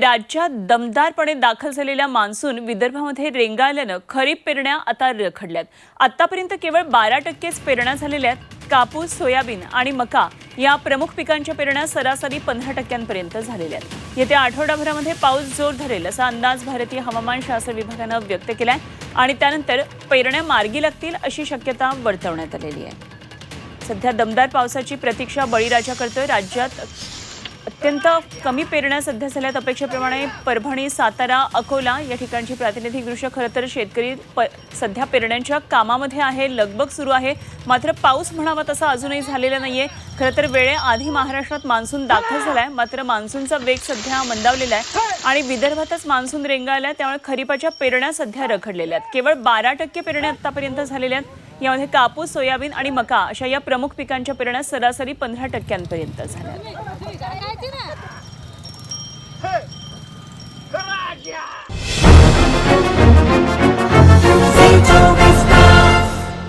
राज्यात दमदारपणे दाखल झालेला मान्सून विदर्भामध्ये रेंगाळल्यानं खरीप पेरण्या आता रखडल्यात. आतापर्यंत केवळ बारा टक्केच पेरण्या झालेल्या आहेत. कापूस सोयाबीन आणि मका या प्रमुख पिकांच्या पेरण्या सरासरी पंधरा टक्क्यांपर्यंत झालेल्या आहेत. येत्या आठवडाभरामध्ये पाऊस जोर धरेल असा अंदाज भारतीय हवामान शास्त्र विभागानं व्यक्त केलाय आणि त्यानंतर पेरण्या मार्गी लागतील अशी शक्यता वर्तवण्यात आलेली आहे. सध्या दमदार पावसाची प्रतीक्षा बळीराजा करतोय. राज्यात अत्यंत कमी पेरण्या सध्या झाल्यात. अपेक्षेप्रमाणे परभणी सातारा अकोला या ठिकाणची प्रातिनिधिक दृश्य खरं तर शेतकरी प सध्या पेरण्यांच्या कामामध्ये आहे लगबग सुरू आहे. मात्र पाऊस म्हणावा तसा अजूनही झालेला नाही आहे खरं तर वेळेआधी महाराष्ट्रात मान्सून दाखल झाला आहे मात्र मान्सूनचा वेग सध्या मंदावलेला आहे आणि विदर्भातच मान्सून रेंगाळलाय त्यामुळे खरीपाच्या पेरण्या सध्या रखडलेल्या आहेत. केवळ बारा टक्के पेरण्या आतापर्यंत झालेल्या आहेत. यामध्ये कापूस सोयाबीन आणि मका अशा या प्रमुख पिकांच्या पेरण्या सरासरी पंधरा टक्क्यांपर्यंत झाल्या आहेत. Hey! Caralho!